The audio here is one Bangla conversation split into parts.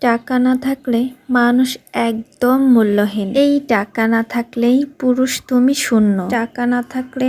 টাকা না থাকলে মানুষ একদম মূল্যহীন। এই টাকা না থাকলেই পুরুষ তুমি শূন্য। টাকা না থাকলে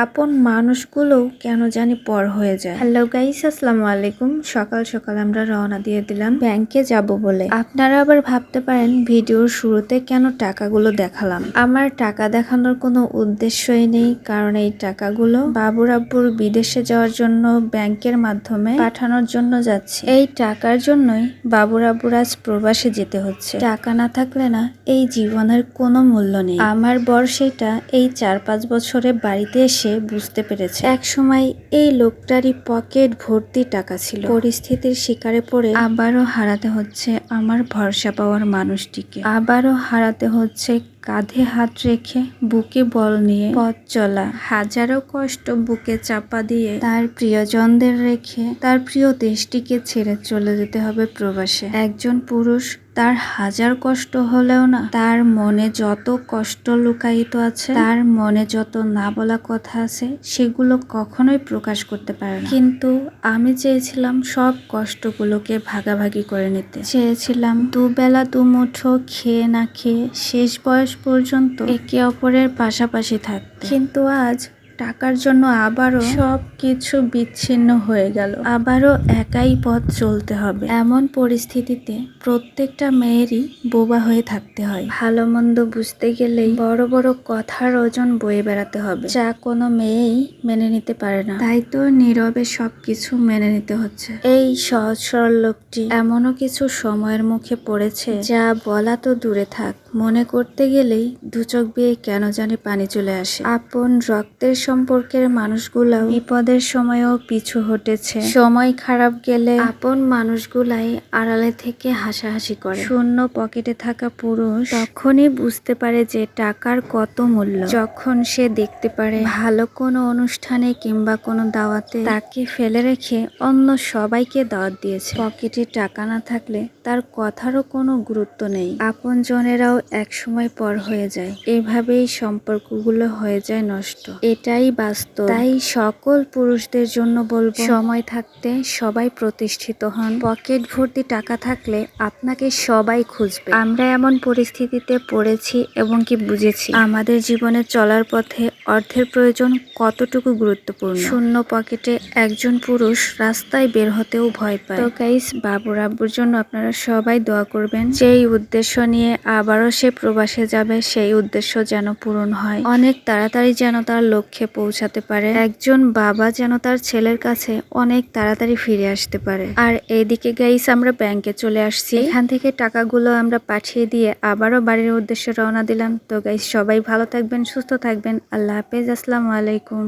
আপন মানুষগুলোও কেন জানি পর হয়ে যায়। হ্যালো গাইস আসসালামু আলাইকুম। সকাল সকাল আমরা রওনা দিয়ে দিলাম ব্যাংকে যাব বলে। আপনারা আবার ভাবতে পারেন ভিডিওর শুরুতে কেন টাকাগুলো দেখালাম। আমার টাকা দেখানোর কোনো উদ্দেশ্যই নেই, কারণ এই টাকাগুলো বাবুর আব্বুর বিদেশে যাওয়ার জন্য ব্যাংকের মাধ্যমে পাঠানোর জন্য যাচ্ছে। এই টাকার জন্যই বাবুর আব্বুর আজ প্রবাসে যেতে হচ্ছে। টাকা না থাকলে না এই জীবনের কোনো মূল্য নেই। আমার বর সেটা এই চার পাঁচ বছরে বাড়িতে এসে বুঝতে পেরেছে। এক সময় এই লোকটারই পকেট ভর্তি টাকা ছিল। পরিস্থিতির শিকারে পড়ে আবারও হারাতে হচ্ছে আমার ভরসা পাওয়ার মানুষটিকে। আবারও হারাতে হচ্ছে কাঁধে হাত রেখে বুকে বল নিয়ে পথ চলা। হাজারো কষ্ট বুকে চাপা দিয়ে তার প্রিয়জনদের রেখে তার প্রিয় দেশটিকে ছেড়ে চলে যেতে হবে প্রবাসে। একজন পুরুষ তার হাজার কষ্ট হলেও না, তার মনে যত কষ্ট লুকায়িত আছে, তার মনে যত না বলা কথা আছে, সেগুলো কখনোই প্রকাশ করতে পারে না। কিন্তু আমি চেয়েছিলাম সব কষ্টগুলোকে ভাগাভাগি করে নিতে। চেয়েছিলাম দুবেলা দুমুঠো খেয়ে না খেয়ে শেষ বয়স পর্যন্ত একে অপরের পাশাপাশি থাকতে। কিন্তু আজ টাকার জন্য আবারও সব কিছু বিচ্ছিন্ন হয়ে গেল। আবারও একাই পথ চলতে হবে। এমন পরিস্থিতিতে প্রত্যেকটা মেয়েরই বোবা হয়ে থাকতে হয়। ভালো মন্দ বুঝতে গেলেই বড় বড় কথার ওজন বয়ে বেড়াতে হবে। যা কোনো মেয়েই মেনে নিতে পারে না। তাই তো নীরবে সবকিছু মেনে নিতে হচ্ছে। এই সহজ সরল লোকটি এমনও কিছু সময়ের মুখে পড়েছে যা বলা তো দূরে থাক। মনে করতে গেলেই দু চোখ বেয়ে কেন জানি পানি চলে আসে। আপন রক্তের সম্পর্কের মানুষগুলাও বিপদের সময়ও পিছু হটেছে। সময় খারাপ গেলে আপন মানুষগুলাই আড়ালে থেকে হাসাহাসি করে। শূন্য পকেটে থাকা পুরুষ তখনই বুঝতে পারে যে টাকার কত মূল্য। যখন সে দেখতে পারে ভালো কোনো অনুষ্ঠানে কিংবা কোনো দাওয়াতে তাকে ফেলে রেখে অন্য সবাইকে দাওয়াত দিয়েছে। পকেটে টাকা না থাকলে তার কথারও কোনো গুরুত্ব নেই। আপন জনেরাও একসময় পর হয়ে যায়। এভাবেই সম্পর্কগুলো হয়ে যায় নষ্ট। এটাই বাস্তব। তাই সকল পুরুষদের জন্য বলব, সময় থাকতে সবাই প্রতিষ্ঠিত হন। পকেট ভর্তি টাকা থাকলে আপনাকে সবাই খুঁজবে। আমরা এমন পরিস্থিতিতে পড়েছি এবং কি বুঝেছি। আমাদের জীবনে চলার পথে অর্থের প্রয়োজন কতটুকু গুরুত্বপূর্ণ? শূন্য পকেটে একজন পুরুষ রাস্তায় বের হতেও ভয় পায়। তো গাইস বাবুর জন্য আপনারা সবাই দোয়া করবেন। যেই উদ্দেশ্য নিয়ে আবারও সে প্রবাসে যাবে, সেই উদ্দেশ্য যেন পূরণ হয়। অনেক তাড়াতাড়ি যেন তার লক্ষ্যে পৌঁছাতে পারে। একজন বাবা যেন তার ছেলের কাছে অনেক তাড়াতাড়ি ফিরে আসতে পারে। আর এইদিকে গাইস আমরা ব্যাংকে চলে আসছি। এখান থেকে টাকাগুলো আমরা পাঠিয়ে দিয়ে আবারও বাড়ির উদ্দেশ্যে রওনা দিলাম। তো গাইস সবাই ভালো থাকবেন, সুস্থ থাকবেন। আল্লাহ হাফেজ, আসসালামু আলাইকুম।